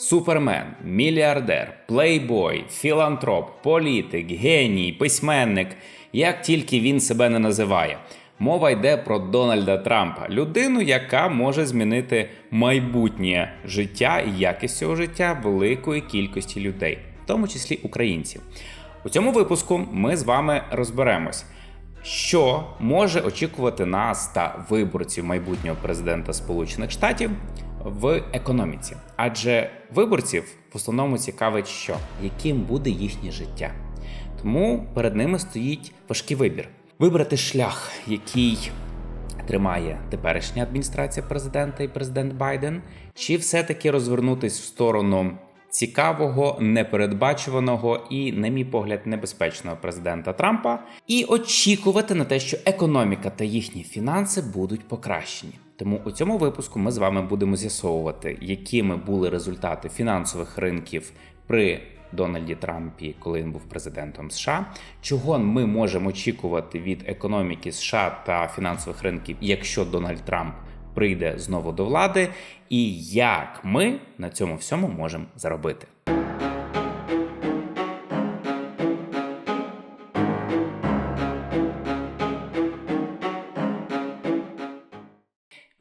Супермен, мільярдер, плейбой, філантроп, політик, геній, письменник, як тільки він себе не називає. Мова йде про Дональда Трампа, людину, яка може змінити майбутнє життя і якість цього життя великої кількості людей, в тому числі українців. У цьому випуску ми з вами розберемось, що може очікувати нас та виборців майбутнього президента Сполучених Штатів в економіці. Адже виборців в основному цікавить, що яким буде їхнє життя. Тому перед ними стоїть важкий вибір: вибрати шлях, який тримає теперішня адміністрація президента і президент Байден, чи все-таки розвернутись в сторону цікавого, непередбачуваного і, на мій погляд, небезпечного президента Трампа, і очікувати на те, що економіка та їхні фінанси будуть покращені. Тому у цьому випуску ми з вами будемо з'ясовувати, якими були результати фінансових ринків при Дональді Трампі, коли він був президентом США, чого ми можемо очікувати від економіки США та фінансових ринків, якщо Дональд Трамп прийде знову до влади, і як ми на цьому всьому можемо заробити.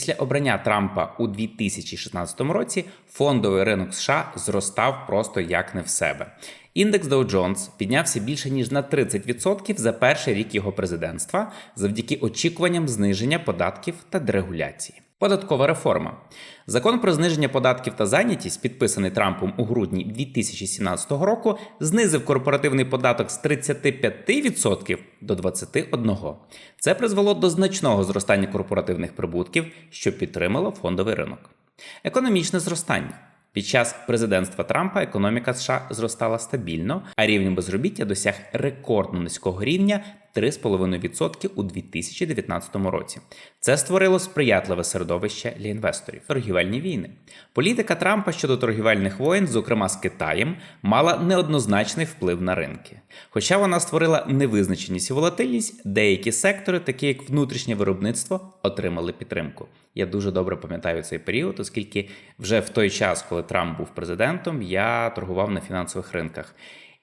Після обрання Трампа у 2016 році фондовий ринок США зростав просто як не в себе. Індекс Dow Jones піднявся більше ніж на 30% за перший рік його президентства завдяки очікуванням зниження податків та дерегуляції. Податкова реформа. Закон про зниження податків та зайнятість, підписаний Трампом у грудні 2017 року, знизив корпоративний податок з 35% до 21%. Це призвело до значного зростання корпоративних прибутків, що підтримало фондовий ринок. Економічне зростання. Під час президентства Трампа економіка США зростала стабільно, а рівень безробіття досяг рекордно низького рівня 3,5% у 2019 році. Це створило сприятливе середовище для інвесторів. Торгівельні війни. Політика Трампа щодо торгівельних воєн, зокрема з Китаєм, мала неоднозначний вплив на ринки. Хоча вона створила невизначеність і волатильність, деякі сектори, такі як внутрішнє виробництво, отримали підтримку. Я дуже добре пам'ятаю цей період, оскільки вже в той час, коли Трамп був президентом, я торгував на фінансових ринках.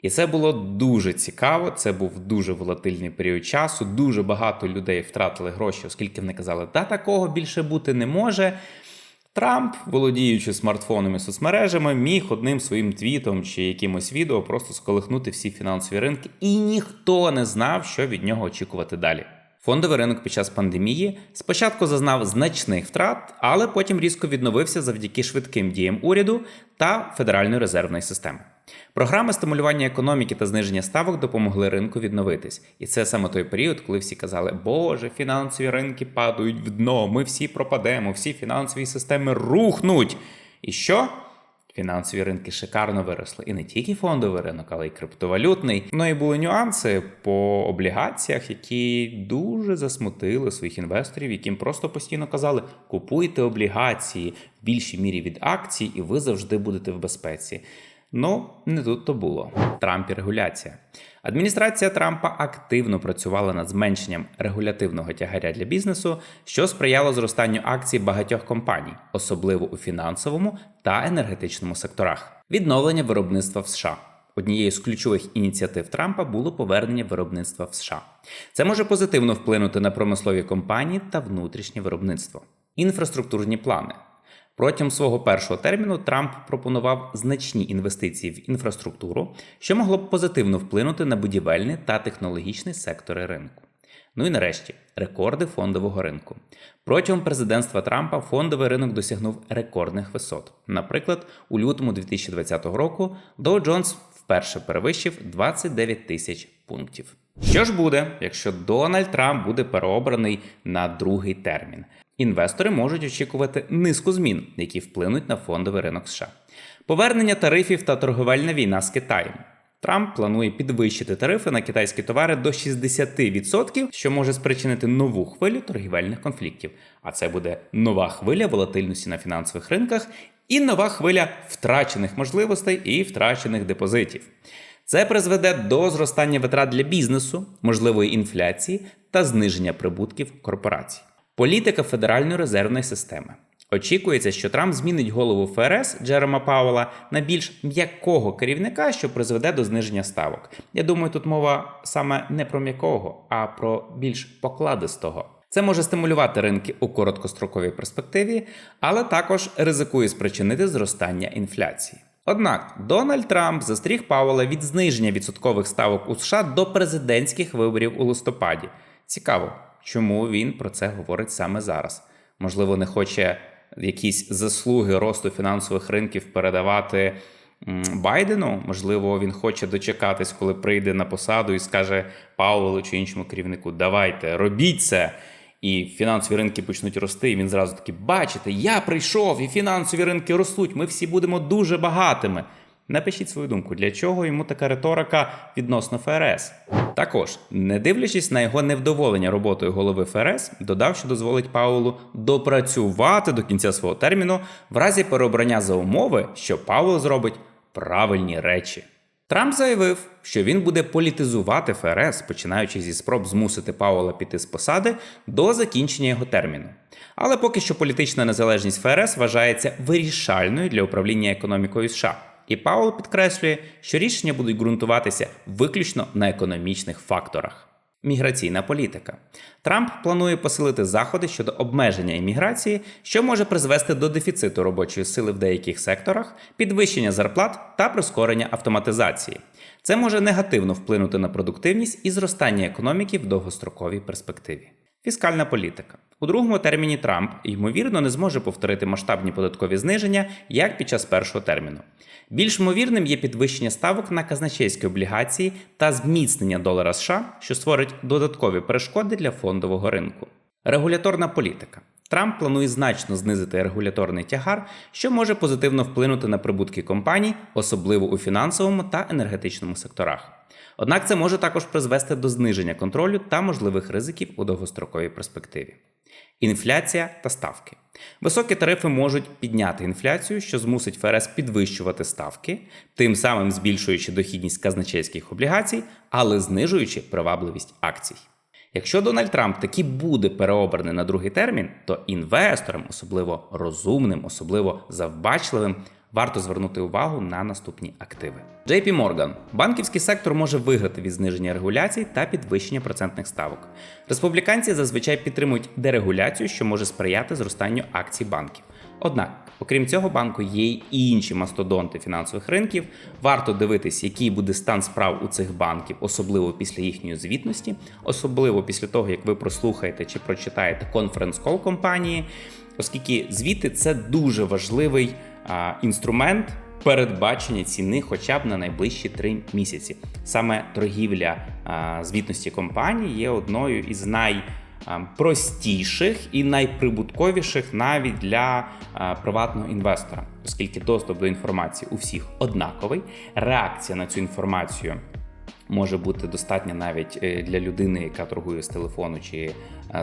І це було дуже цікаво. Це був дуже волатильний період часу. Дуже багато людей втратили гроші, оскільки вони казали, та такого більше бути не може. Трамп, володіючи смартфонами і соцмережами, міг одним своїм твітом чи якимось відео просто сколихнути всі фінансові ринки, і ніхто не знав, що від нього очікувати далі. Фондовий ринок під час пандемії спочатку зазнав значних втрат, але потім різко відновився завдяки швидким діям уряду та Федеральної резервної системи. Програми стимулювання економіки та зниження ставок допомогли ринку відновитись. І це саме той період, коли всі казали, Боже, фінансові ринки падають в дно, ми всі пропадемо, всі фінансові системи рухнуть. І що? Фінансові ринки шикарно виросли. І не тільки фондовий ринок, але й криптовалютний. Ну і були нюанси по облігаціях, які дуже засмутили своїх інвесторів, яким просто постійно казали: купуйте облігації в більшій мірі від акцій, і ви завжди будете в безпеці. Ну, не тут то було. Трамп і регуляція. Адміністрація Трампа активно працювала над зменшенням регулятивного тягаря для бізнесу, що сприяло зростанню акцій багатьох компаній, особливо у фінансовому та енергетичному секторах. Відновлення виробництва в США. Однією з ключових ініціатив Трампа було повернення виробництва в США. Це може позитивно вплинути на промислові компанії та внутрішнє виробництво. Інфраструктурні плани. Протягом свого першого терміну Трамп пропонував значні інвестиції в інфраструктуру, що могло б позитивно вплинути на будівельний та технологічний сектори ринку. Ну і нарешті рекорди фондового ринку. Протягом президентства Трампа фондовий ринок досягнув рекордних висот. Наприклад, у лютому 2020 року Dow Jones вперше перевищив 29 тисяч пунктів. Що ж буде, якщо Дональд Трамп буде переобраний на другий термін? Інвестори можуть очікувати низку змін, які вплинуть на фондовий ринок США. Повернення тарифів та торговельна війна з Китаєм. Трамп планує підвищити тарифи на китайські товари до 60%, що може спричинити нову хвилю торгівельних конфліктів. А це буде нова хвиля волатильності на фінансових ринках і нова хвиля втрачених можливостей і втрачених депозитів. Це призведе до зростання витрат для бізнесу, можливої інфляції та зниження прибутків корпорацій. Політика Федеральної резервної системи. Очікується, що Трамп змінить голову ФРС Джерома Пауела на більш м'якого керівника, що призведе до зниження ставок. Я думаю, тут мова саме не про м'якого, а про більш покладистого. Це може стимулювати ринки у короткостроковій перспективі, але також ризикує спричинити зростання інфляції. Однак Дональд Трамп застріг Пауела від зниження відсоткових ставок у США до президентських виборів у листопаді. Цікаво, чому він про це говорить саме зараз. Можливо, не хоче якісь заслуги росту фінансових ринків передавати Байдену. Можливо, він хоче дочекатись, коли прийде на посаду і скаже Пауелу чи іншому керівнику: Давайте, робіть це. І фінансові ринки почнуть рости, і він зразу таки, бачите, я прийшов, і фінансові ринки ростуть. Ми всі будемо дуже багатими. Напишіть свою думку, для чого йому така риторика відносно ФРС. Також, не дивлячись на його невдоволення роботою голови ФРС, додав, що дозволить Паулу допрацювати до кінця свого терміну в разі переобрання за умови, що Паул зробить правильні речі. Трамп заявив, що він буде політизувати ФРС, починаючи зі спроб змусити Пауела піти з посади до закінчення його терміну. Але поки що політична незалежність ФРС вважається вирішальною для управління економікою США. І Пауел підкреслює, що рішення будуть ґрунтуватися виключно на економічних факторах. Міграційна політика. Трамп планує посилити заходи щодо обмеження імміграції, що може призвести до дефіциту робочої сили в деяких секторах, підвищення зарплат та прискорення автоматизації. Це може негативно вплинути на продуктивність і зростання економіки в довгостроковій перспективі. Фіскальна політика. У другому терміні Трамп, ймовірно, не зможе повторити масштабні податкові зниження, як під час першого терміну. Більш ймовірним є підвищення ставок на казначейські облігації та зміцнення долара США, що створить додаткові перешкоди для фондового ринку. Регуляторна політика. Трамп планує значно знизити регуляторний тягар, що може позитивно вплинути на прибутки компаній, особливо у фінансовому та енергетичному секторах. Однак це може також призвести до зниження контролю та можливих ризиків у довгостроковій перспективі. Інфляція та ставки. Високі тарифи можуть підняти інфляцію, що змусить ФРС підвищувати ставки, тим самим збільшуючи дохідність казначейських облігацій, але знижуючи привабливість акцій. Якщо Дональд Трамп таки буде переобраний на другий термін, то інвесторам, особливо розумним, особливо завбачливим, варто звернути увагу на наступні активи. JP Morgan. банківський сектор може виграти від зниження регуляцій та підвищення процентних ставок. Республіканці зазвичай підтримують дерегуляцію, що може сприяти зростанню акцій банків. Однак, окрім цього банку, є й інші мастодонти фінансових ринків. Варто дивитись, який буде стан справ у цих банків, особливо після їхньої звітності, особливо після того, як ви прослухаєте чи прочитаєте конференц-кол компанії, оскільки звіти це дуже важливий а, інструмент. Передбачення ціни хоча б на найближчі три місяці. Саме торгівля а, звітності компанії є одною із найпростіших і найприбутковіших навіть для приватного інвестора, оскільки доступ до інформації у всіх однаковий. Реакція на цю інформацію може бути достатня навіть е, для людини, яка торгує з телефону чи е,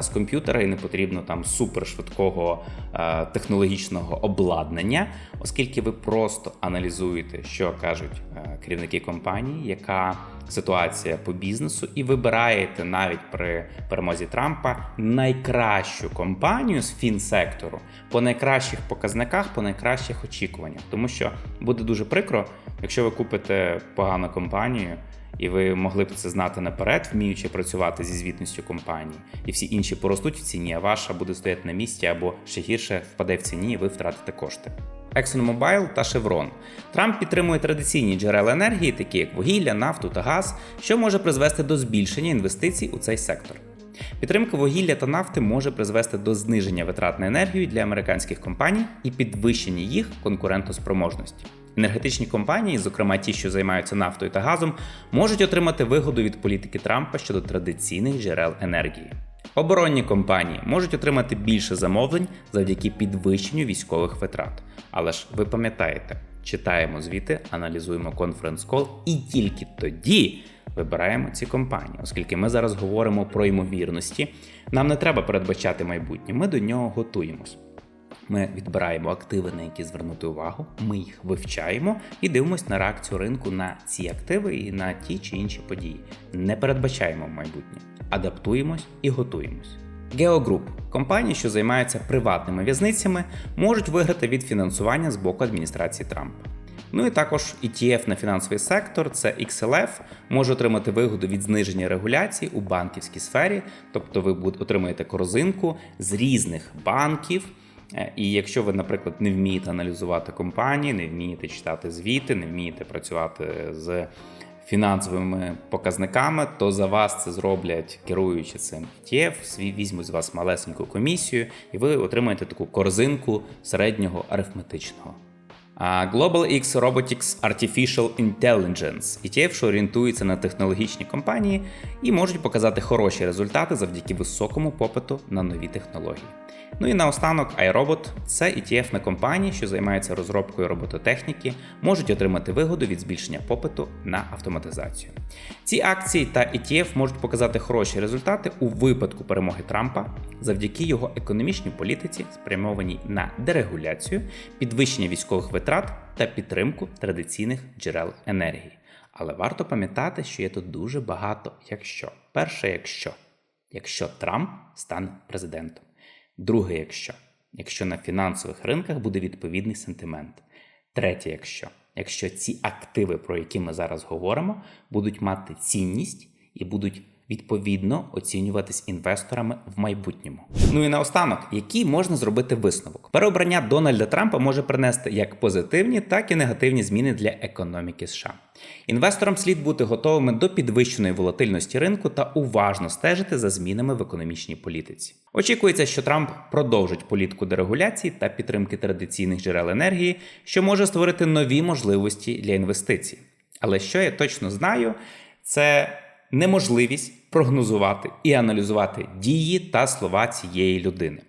з комп'ютера, і не потрібно там супершвидкого е, технологічного обладнання, оскільки ви просто аналізуєте, що кажуть керівники компанії, яка ситуація по бізнесу, і вибираєте навіть при перемозі Трампа найкращу компанію з фінсектору по найкращих показниках, по найкращих очікуваннях, тому що буде дуже прикро, якщо ви купите погану компанію і ви могли б це знати наперед, вміючи працювати зі звітністю компанії, і всі інші поростуть в ціні, а ваша буде стояти на місці або ще гірше впаде в ціні, і ви втратите кошти. ExxonMobil та Chevron. Трамп підтримує традиційні джерела енергії, такі як вугілля, нафту та газ, що може призвести до збільшення інвестицій у цей сектор. Підтримка вугілля та нафти може призвести до зниження витрат на енергію для американських компаній і підвищення їх конкурентоспроможності. Енергетичні компанії, зокрема ті, що займаються нафтою та газом, можуть отримати вигоду від політики Трампа щодо традиційних джерел енергії. Оборонні компанії можуть отримати більше замовлень завдяки підвищенню військових витрат. Але ж ви пам'ятаєте, читаємо звіти, аналізуємо конференц-кол і тільки тоді вибираємо ці компанії, оскільки ми зараз говоримо про ймовірності. Нам не треба передбачати майбутнє, ми до нього готуємось. Ми відбираємо активи, на які звернути увагу, ми їх вивчаємо і дивимося на реакцію ринку на ці активи і на ті чи інші події. Не передбачаємо майбутнє, адаптуємось і готуємось. Geo – компанії, що займаються приватними в'язницями, можуть виграти від фінансування з боку адміністрації Трампа. Ну і також ETF на фінансовий сектор, це XLF, може отримати вигоду від зниження регуляцій у банківській сфері, тобто ви отримаєте корзинку з різних банків. Е, І якщо ви, наприклад, не вмієте аналізувати компанії, не вмієте читати звіти, не вмієте працювати з фінансовими показниками, то за вас це зроблять керуючи цим ETF, візьмуть з вас малесеньку комісію, і ви отримаєте таку корзинку середнього арифметичного. А Global X Robotics Artificial Intelligence ETF, що орієнтується на технологічні компанії і можуть показати хороші результати завдяки високому попиту на нові технології. Ну і наостанок iRobot – це ETF на компанії, що займаються розробкою робототехніки, можуть отримати вигоду від збільшення попиту на автоматизацію. Ці акції та ETF можуть показати хороші результати у випадку перемоги Трампа завдяки його економічній політиці, спрямованій на дерегуляцію, підвищення військових витрат та підтримку традиційних джерел енергії. Але варто пам'ятати, що є тут дуже багато якщо. Перше, якщо якщо Трамп стане президентом. Друге, якщо якщо на фінансових ринках буде відповідний сентимент. Третє, якщо якщо ці активи, про які ми зараз говоримо, будуть мати цінність і будуть відповідно оцінюватись інвесторами в майбутньому. Ну і наостанок, який можна зробити висновок? Переобрання Дональда Трампа може принести як позитивні, так і негативні зміни для економіки США. Інвесторам слід бути готовими до підвищеної волатильності ринку та уважно стежити за змінами в економічній політиці. Очікується, що Трамп продовжить політику дерегуляції та підтримки традиційних джерел енергії, що може створити нові можливості для інвестицій. Але що я точно знаю, це неможливість прогнозувати і аналізувати дії та слова цієї людини.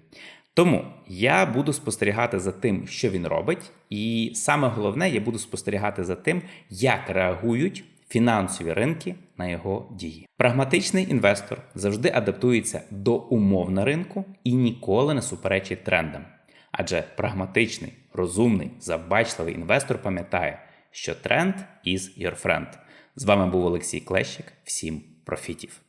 Тому я буду спостерігати за тим, що він робить, і саме головне, я буду спостерігати за тим, як реагують фінансові ринки на його дії. Прагматичний інвестор завжди адаптується до умов на ринку і ніколи не суперечить трендам. Адже прагматичний, розумний, забачливий інвестор пам'ятає, що тренд is your friend. З вами був Олексій Клещик. Всім профітів!